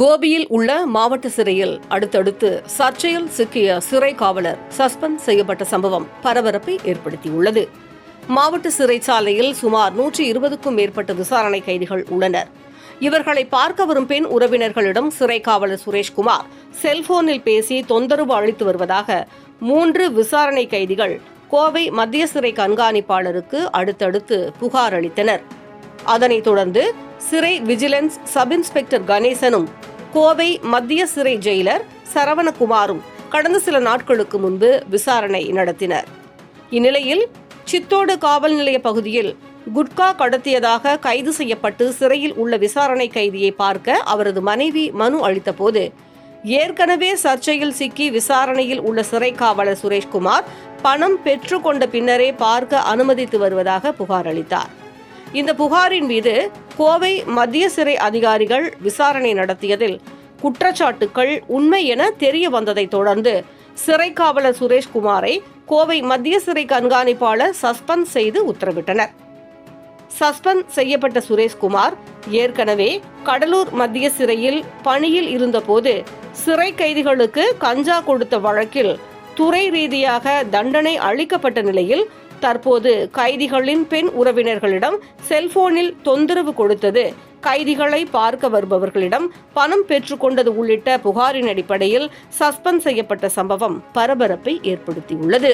கோபியில் உள்ள மாவட்ட சிறையில் அடுத்தடுத்து சர்ச்சையில் சிக்கிய சிறை காவலர் சஸ்பெண்ட் செய்யப்பட்ட சம்பவம் பரபரப்பை ஏற்படுத்தியுள்ளது. மாவட்ட சிறைச்சாலையில் சுமார் நூற்றி இருபதுக்கும் மேற்பட்ட விசாரணை கைதிகள் உள்ளனர். இவர்களை பார்க்க வரும் பெண் உறவினர்களிடம் சிறை காவலர் சுரேஷ்குமார் செல்போனில் பேசி தொந்தரவு அளித்து வருவதாக மூன்று விசாரணை கைதிகள் கோவை மத்திய சிறை கண்காணிப்பாளருக்கு அடுத்தடுத்து புகார் அளித்தனர். அதனைத் தொடர்ந்து சிறை விஜிலன்ஸ் சப் இன்ஸ்பெக்டர் கணேசனும் கோவை மத்திய சிறை ஜெயிலர் சரவணகுமாரும் கடந்த சில நாட்களுக்கு முன்பு விசாரணை நடத்தினர். இந்நிலையில் சித்தோடு காவல் நிலைய பகுதியில் குட்கா கடத்தியதாக கைது செய்யப்பட்டு சிறையில் உள்ள விசாரணை கைதியை பார்க்க அவரது மனைவி மனு அளித்தபோது ஏற்கனவே சர்ச்சையில் சிக்கி விசாரணையில் உள்ள சிறை காவலர் சுரேஷ்குமார் பணம் பெற்றுக்கொண்ட பின்னரே பார்க்க அனுமதித்து வருவதாக புகார் அளித்தார். இந்த புகாரின் மீது கோவை மத்திய சிறை அதிகாரிகள் விசாரணை நடத்தியதில் குற்றச்சாட்டுக்கள் உண்மை என தெரிய வந்ததைத் தொடர்ந்து சிறை காவலர் சுரேஷ்குமாரை கோவை மத்திய சிறை கண்காணிப்பாளர் சஸ்பெண்ட் செய்து உத்தரவிட்டனர். சஸ்பெண்ட் செய்யப்பட்ட சுரேஷ்குமார் ஏற்கனவே கடலூர் மத்திய சிறையில் பணியில் இருந்தபோது சிறை கைதிகளுக்கு கஞ்சா கொடுத்த வழக்கில் துறை ரீதியாக தண்டனை அளிக்கப்பட்ட நிலையில் தற்போது கைதிகளின் பெண் உறவினர்களிடம் செல்போனில் தொந்தரவு கொடுத்தது. கைதிகளை பார்க்க வருபவர்களிடம் பணம் பெற்றுக்கொண்டது உள்ளிட்ட புகாரின் அடிப்படையில் சஸ்பெண்ட் செய்யப்பட்ட சம்பவம் பரபரப்பை ஏற்படுத்தியுள்ளது.